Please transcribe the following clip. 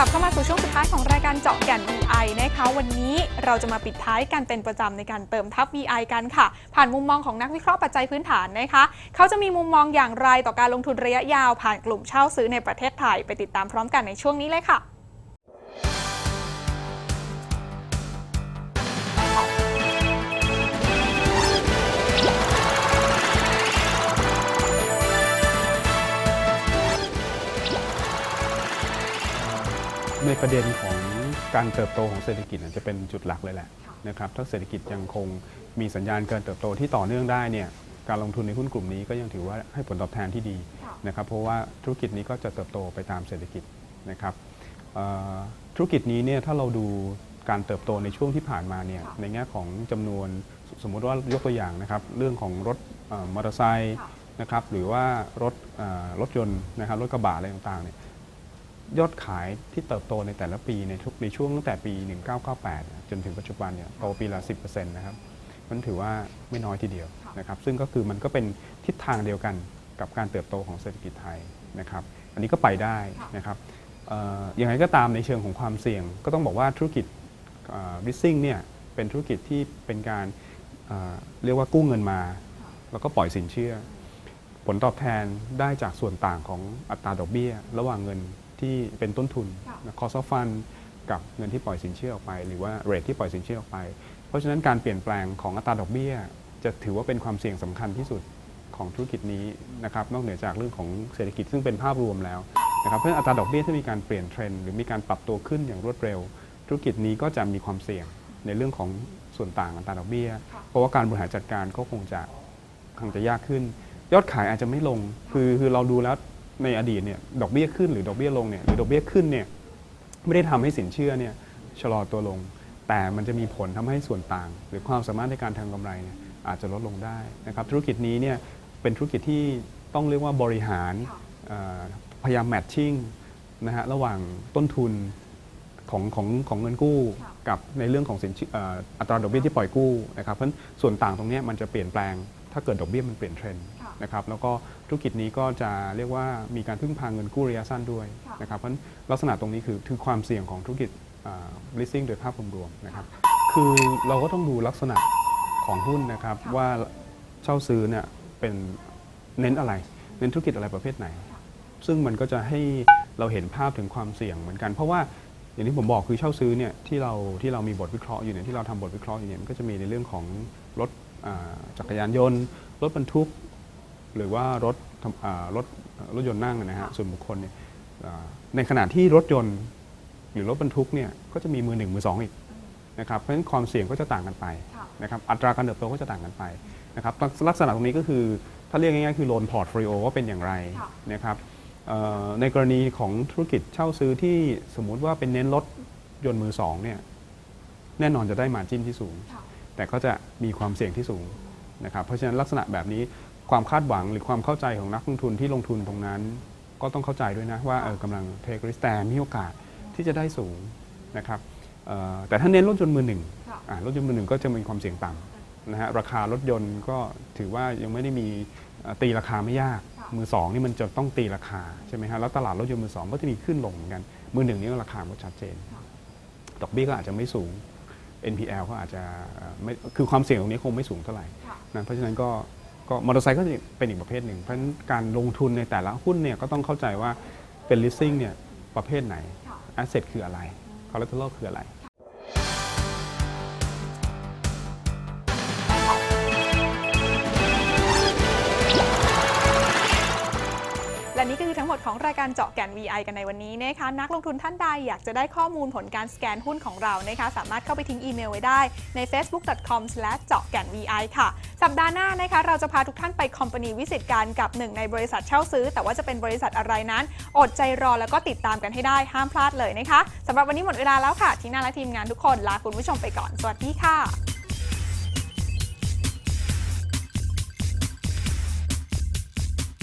ลับเข้ามาสู่ช่วงสุดท้ายของรายการเจาะแก่น VI นะคะ วันนี้เราจะมาปิดท้ายกันเป็นประจำในการเติมทับ VI กันค่ะ ผ่านมุมมองของนักวิเคราะห์ปัจจัยพื้นฐานนะคะ เขาจะมีมุมมองอย่างไรต่อการลงทุนระยะยาวผ่านกลุ่มเช่าซื้อในประเทศไทย ไปติดตามพร้อมกันในช่วงนี้เลยค่ะ ในประเด็นของการเติบโตของเศรษฐกิจจะเป็นจุดหลักเลยแหละนะครับถ้าเศรษฐกิจยังคงมีสัญญาณการเติบโตที่ต่อเนื่องได้เนี่ยการลงทุนในหุ้นกลุ่มนี้ก็ยังถือว่าให้ผลตอบแทนที่ดีนะครับเพราะว่าธุรกิจนี้ก็จะเติบโตไปตามเศรษฐกิจนะครับธุรกิจนี้เนี่ยถ้าเราดูการเติบโตในช่วงที่ผ่านมาเนี่ยในแง่ของจำนวนสมมุติว่ายกตัวอย่างนะครับเรื่องของรถมอเตอร์ไซค์นะครับหรือว่ารถรถยนต์นะครับรถกระบะอะไรต่างๆเนี่ย ยอดขายที่เติบโตในแต่ละปีในทุกในช่วงตั้งแต่ปี 1998 จนถึงปัจจุบันเนี่ยโตปีละ 10%นะครับมันถือว่าไม่น้อยทีเดียวค่ะนะครับ ซึ่งก็คือมันก็เป็นทิศทางเดียวกันกับการเติบโตของเศรษฐกิจไทยนะครับ อันนี้ก็ไปได้นะครับเอ่ออย่างไรก็ตามในเชิงของความเสี่ยง ก็ต้องบอกว่าธุรกิจวิสซิ่งเนี่ยเป็นธุรกิจที่เป็นการเอ่อเรียกว่ากู้เงินมา แล้วก็ปล่อยสินเชื่อ ผลตอบแทนได้จากส่วนต่างของอัตราดอกเบี้ย ระหว่างเงิน ที่เป็นต้นทุนค่ะคอสฟันกับเงินที่ปล่อยสินเชื่อออกไป หรือว่าเรทที่ปล่อยสินเชื่อออกไป เพราะฉะนั้นการเปลี่ยนแปลงของอัตราดอกเบี้ย จะถือว่าเป็นความเสี่ยงสำคัญที่สุดของธุรกิจนี้นะครับนอกเหนือจากเรื่องของเศรษฐกิจซึ่งเป็นภาพรวมแล้วนะครับเพราะฉะนั้นอัตราดอกเบี้ยถ้ามีการเปลี่ยนเทรนด์หรือมีการปรับตัวขึ้นอย่างรวดเร็ว ธุรกิจนี้ก็จะมีความเสี่ยงในเรื่องของส่วนต่างอัตราดอกเบี้ยค่ะเพราะว่าการบริหารจัดการก็คงจะคงจะยากขึ้น ยอดขายอาจจะไม่ลง คือคือเราดูแล้ว ในอดีตเนี่ยดอกเบี้ยขึ้นหรือดอกเบี้ยลงเนี่ยหรือดอกเบี้ยขึ้นเนี่ยไม่ได้ทำให้สินเชื่อเนี่ยชะลอตัวลง แต่มันจะมีผลทำให้ส่วนต่าง หรือความสามารถในการทำกำไรเนี่ยอาจจะลดลงได้นะครับธุรกิจนี้เนี่ยเป็นธุรกิจที่ต้องเรียกว่าบริหารค่ะเอ่อพยายามแมทชิ่งนะฮะระหว่างต้นทุนของของของเงินกู้ค่ะกับในเรื่องของสินเชื่อเอ่ออัตราดอกเบี้ยที่ปล่อยกู้นะครับเพราะฉะนั้นส่วนต่างตรงเนี้ยมันจะเปลี่ยนแปลง ถ้าเกิดดอกเบี้ยมันเปลี่ยนเทรนด์ค่ะ นะครับแล้วก็ธุรกิจนี้ก็จะเรียกว่ามีการพึ่งพาเงินกู้ระยะสั้นด้วยค่ะนะครับเพราะฉะนั้นลักษณะตรงนี้คือคือความเสี่ยงของธุรกิจ leasing โดยภาพรวมๆนะครับคือเราก็ต้องดูลักษณะของหุ้นนะครับค่ะว่าเช่าซื้อเนี่ยเป็นเน้นอะไร เน้นธุรกิจอะไรประเภทไหน ซึ่งมันก็จะให้เราเห็นภาพถึงความเสี่ยงเหมือนกัน เพราะว่าอย่างที่ผมบอกคือเช่าซื้อเนี่ยที่เราที่เรามีบทวิเคราะห์อยู่เนี่ยที่เราทำบทวิเคราะห์อยู่เนี่ยมันก็จะมีในเรื่องของรถอ่าจักรยานยนต์ รถบรรทุก หรือว่ารถทำอ่ารถรถยนต์นั่งนะฮะค่ะส่วนบุคคลเนี่ยอ่าในขณะที่รถยนต์หรือรถบรรทุกเนี่ยก็จะมีมือหนึ่งมือสองอีกนะครับเพราะฉะนั้นความเสี่ยงก็จะต่างกันไปค่ะนะครับอัตราการเติบโตก็จะต่างกันไปนะครับลักลักษณะตรงนี้ก็คือถ้าเรียกง่ายๆคือโลนพอร์ตโฟลิโอว่าเป็นอย่างไรค่ะนะครับเอ่อในกรณีของธุรกิจเช่าซื้อที่สมมุติว่าเป็นเน้นรถยนต์มือสองเนี่ยแน่นอนจะได้มาจิ้นที่สูงค่ะแต่ก็จะมีความเสี่ยงที่สูงนะครับเพราะฉะนั้นลักษณะแบบนี้ ความคาดหวังหรือความเข้าใจของนักลงทุนที่ลงทุนตรงนั้น ก็ต้องเข้าใจด้วยนะว่าเออกำลังเทคริสแต่มีโอกาสที่จะได้สูงนะครับเอ่อแต่ถ้าเน้นรถยนต์มือหนึ่งค่ะอ่ารถยนต์มือหนึ่งก็จะมีความเสี่ยงต่ำนะฮะราคารถยนต์ก็ถือว่ายังไม่ได้มีเอ่อตีราคาไม่ยากค่ะมือสองนี่มันจะต้องตีราคาใช่ไหมฮะแล้วตลาดรถยนต์มือสองก็จะมีขึ้นลงเหมือนกันมือหนึ่งนี่ก็ราคาก็ชัดเจนค่ะดอกเบี้ยก็อาจจะไม่สูง NPL ก็อาจจะเอ่อไม่คือความเสี่ยงตรงนี้คงไม่สูงเท่าไหร่ค่ะนะเพราะฉะนั้นก็ ก็มอเตอร์ไซค์ก็จะเป็นอีกประเภทหนึ่ง เพราะฉะนั้นการลงทุนในแต่ละหุ้นเนี่ยก็ต้องเข้าใจว่าเป็น leasing เนี่ยประเภทไหนค่ะ asset คืออะไร collateral คืออะไรและนี่ก็คือทั้งหมดของรายการเจาะแก่น VI กันในวันนี้นะคะ นักลงทุนท่านใดอยากจะได้ข้อมูลผลการสแกนหุ้นของเรานะคะ สามารถเข้าไปทิ้งอีเมลไว้ได้ใน facebook.com เจาะแก่น VI ค่ะ สัปดาห์หน้านะคะเราจะพาทุกท่านไปคอมพานีวิสิตการกับหนึ่งในบริษัทเช่าซื้อ แต่ว่าจะเป็นบริษัทอะไรนั้น อดใจรอแล้วก็ติดตามกันให้ได้ห้ามพลาดเลยนะคะสำหรับวันนี้หมดเวลาแล้วค่ะทีน่าและทีมงานทุกคนลาคุณผู้ชมไปก่อนสวัสดีค่ะ